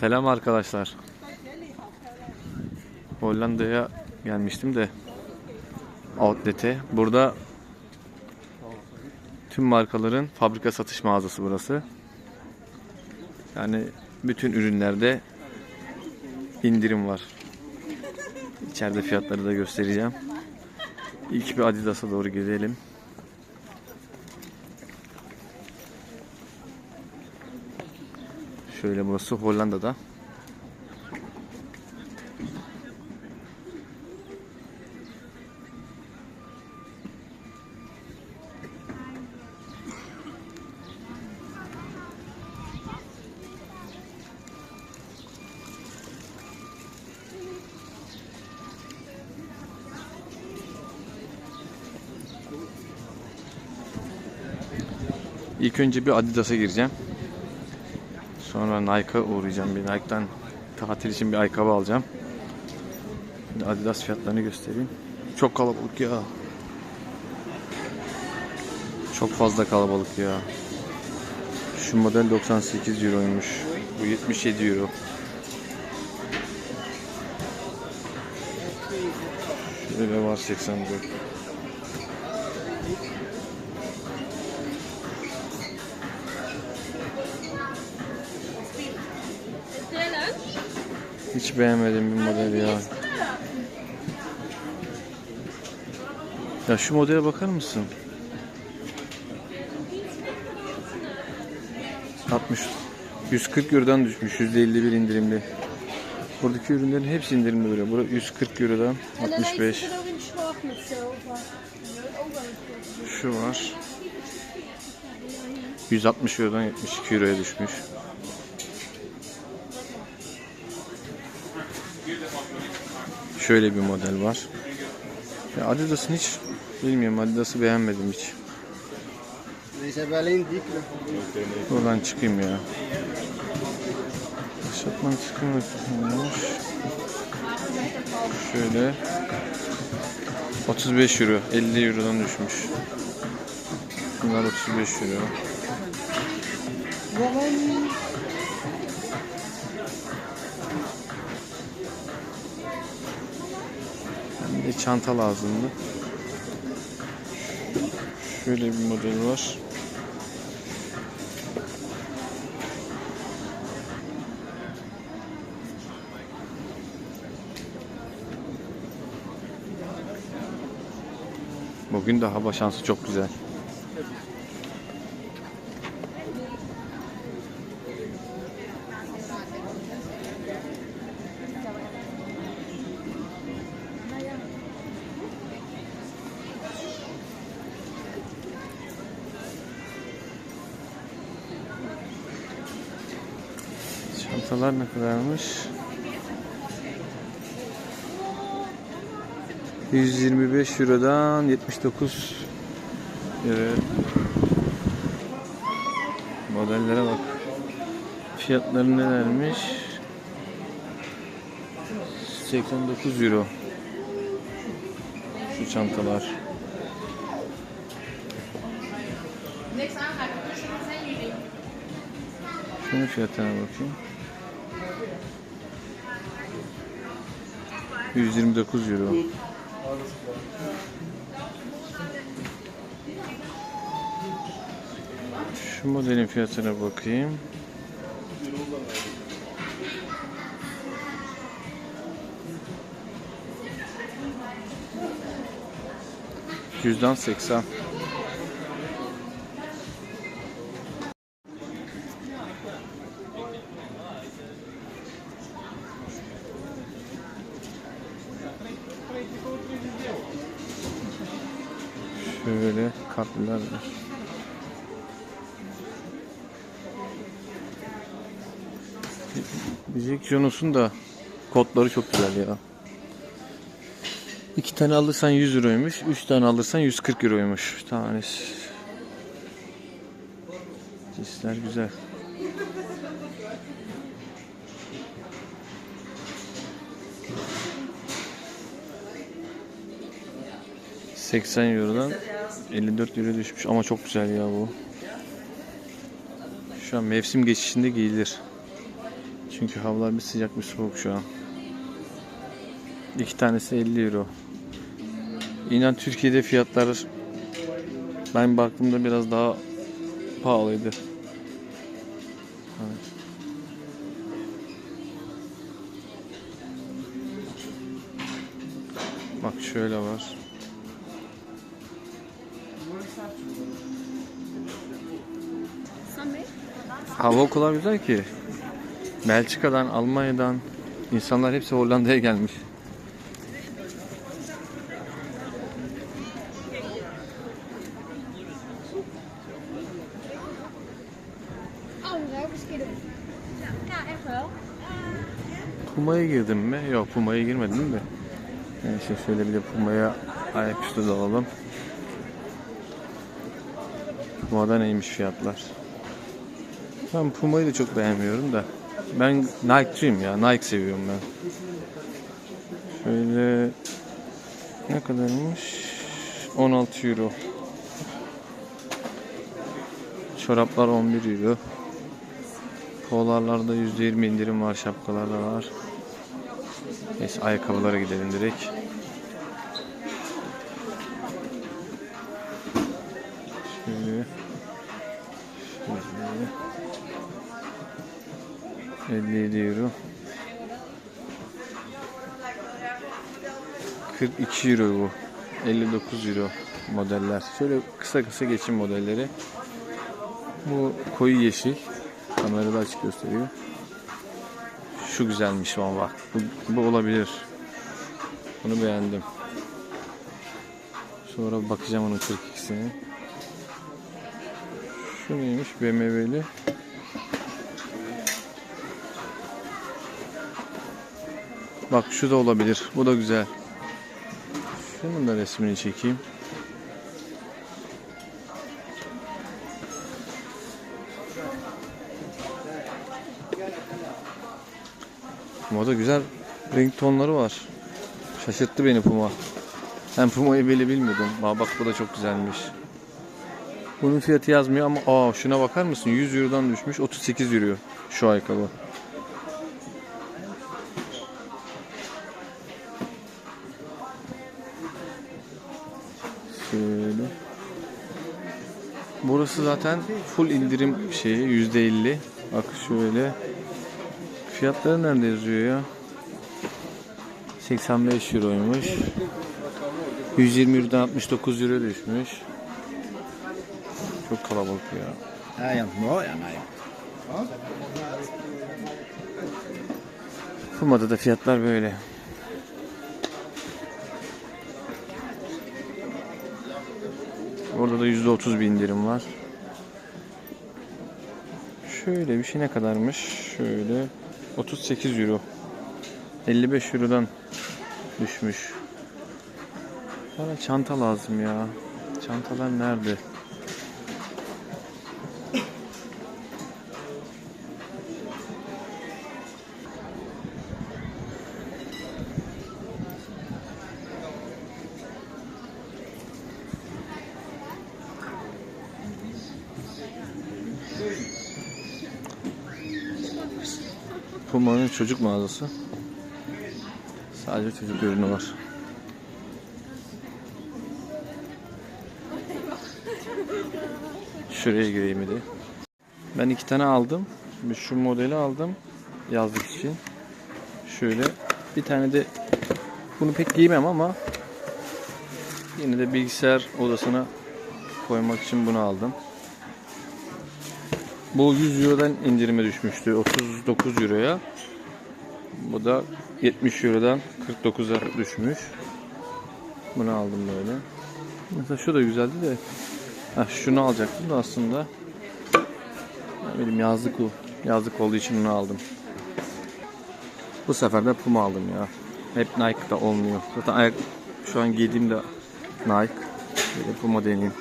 Selam arkadaşlar. Hollanda'ya gelmiştim de outlet'e. Burada tüm markaların fabrika satış mağazası burası. Yani bütün ürünlerde indirim var. İçeride fiyatları da göstereceğim. İlk bir Adidas'a doğru gidelim. Şöyle burası Hollanda'da. İlk önce bir Adidas'a gireceğim. Sonra Nike'a uğrayacağım. Bir Nike'dan tatil için bir ayakkabı alacağım. Adidas fiyatlarını göstereyim. Çok kalabalık ya. Çok fazla kalabalık ya. Şu model 98 euroymuş. Bu 77 euro. Şöyle var 84. Hiç beğenmedim bir model ya. Ya şu modele bakar mısın? 60 140 Euro'dan düşmüş. %51 indirimli. Buradaki ürünlerin hepsi indirimli böyle. Burada 140 Euro'dan En dan 65. heeft ze er ook in zwart met zilver. Şu var. 160 Euro'dan 72 Euro'ya düşmüş. Şöyle bir model var. Ya Adidas'ın hiç bilmiyorum Adidas'ı beğenmedim hiç. Buradan çıkayım ya. Yaşatman çıkıyormuş. Şöyle 35 euro, 50 eurodan düşmüş. Bunlar 35 euro. Çanta lazımdı. Şöyle bir model var. Bugün de hava şansı çok güzel. Çantalar ne kadarmış? 125 Euro'dan 79 Euro. Modellere bak. Fiyatları nelermiş? 89 Euro. Şu çantalar. Şunun fiyatına bakayım. 129 Euro. Şu modelin fiyatına bakayım. Yüzden 80. Kartlar var. Jones'un da kodları çok güzel ya. İki tane alırsan 100 euroymuş. Üç tane alırsan 140 euroymuş. Tanesi. Cisler güzel. ...80 Euro'dan 54 Euro düşmüş ama çok güzel ya bu. Şu an mevsim geçişinde giyilir. Çünkü havalar bir sıcak bir soğuk şu an. İki tanesi 50 euro. İnan Türkiye'de fiyatlar ben baktığımda biraz daha pahalıydı. Bak şöyle var. Hava o kadar güzel ki. Belçika'dan, Almanya'dan insanlar hepsi Hollanda'ya gelmiş. Puma'ya girdim mi? Yok Puma'ya girmedim de. Neyse şöyle bir de Puma'ya ayaküstü dalalım. Puma'da neymiş fiyatlar? Ben Puma'yı da çok beğenmiyorum da. Ben Nike'cıyım ya. Nike seviyorum ben. Şöyle ne kadarmış? 16 euro. Çoraplar 11 euro. Polarlarda %20 indirim var, şapkalarda var. Neyse ayakkabılara gidelim direkt. 57 euro. 42 euro bu. 59 euro modeller. Şöyle kısa kısa geçin modelleri. Bu koyu yeşil. Kamerada açık gösteriyor. Şu güzelmiş ama bak. Bu, bu olabilir. Bunu beğendim. Sonra bakacağım onun 42'sine. Şu neymiş BMW'li? Bak şu da olabilir. Bu da güzel. Şunun da resmini çekeyim. Puma'da güzel renk tonları var. Şaşırttı beni Puma. Ben Puma'yı bile bilmiyordum. Aa, bak bu da çok güzelmiş. Bunun fiyatı yazmıyor ama aa şuna bakar mısın? 100 Euro'dan düşmüş 38 Euro şu ayakkabı. Burası zaten full indirim şeyi %50. Bak şöyle. Fiyatları nerede yazıyor ya? 85 euroymuş. 120 eurodan 69 euro düşmüş. Çok kalabalık ya. Mooi aan mij. Puma'da da fiyatlar böyle. Orada da %30 bir indirim var. Şöyle bir şey ne kadarmış? Şöyle 38 euro. 55 eurodan düşmüş. Bana çanta lazım ya. Çantalar nerede? Puma'nın çocuk mağazası. Sadece çocuk ürünü var. Şuraya gireyim de. Ben iki tane aldım. Bir Şu modeli aldım. Yazlık için. Şöyle. Bir tane de bunu pek giymem ama yine de bilgisayar odasına koymak için bunu aldım. Bu 100 Euro'dan indirime düşmüştü. 39 Euro'ya. Bu da 70 Euro'dan 49'a düşmüş. Bunu aldım böyle. Mesela şu da güzeldi de. Ha, şunu alacaktım da aslında. Bileyim yazlık o. Yazlık olduğu için bunu aldım. Bu sefer de Puma aldım ya. Hep Nike'da olmuyor. Zaten ayak şu an giydiğim de Nike. Böyle Puma deneyeyim.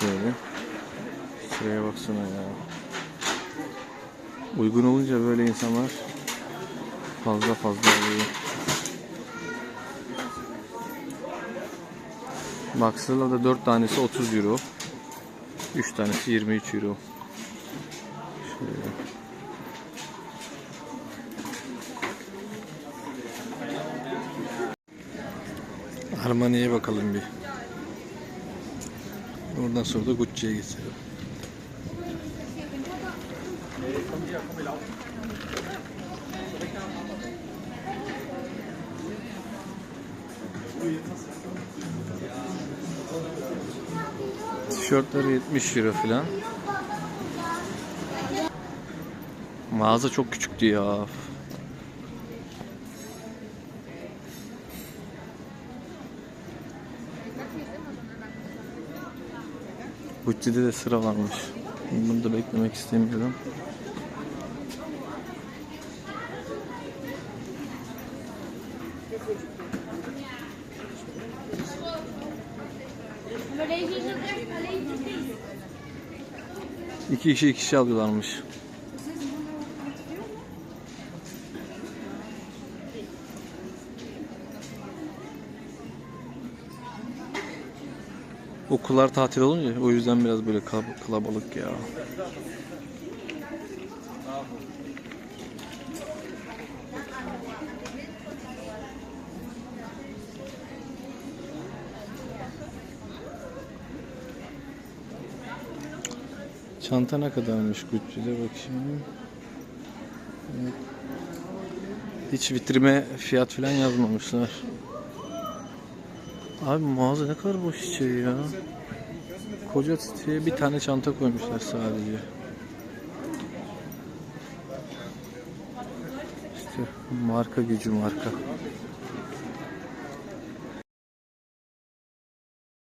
Şöyle. Şuraya baksana ya. Uygun olunca böyle insanlar fazla fazla alıyor. Baksırla da 4 tanesi 30 euro. 3 tanesi 23 euro. Şöyle. Armani'ye bakalım bir. Oradan sonra da Gucci'ye geçelim. Tişörtleri 70 euro falan. Mağaza çok küçüktü ya. Gucci'de de sıra varmış. Bunu da beklemek istemiyorum. İki kişi iki kişi alıyorlarmış. Okullar tatil olunca o yüzden biraz böyle kal- kalabalık ya. Çanta ne kadarmış Gucci'de bakayım. Evet. Hiç vitrime fiyat falan yazmamışlar. Abi mağaza ne kadar boş şey ya. Koca siteye bir tane çanta koymuşlar sadece. İşte marka gücü marka.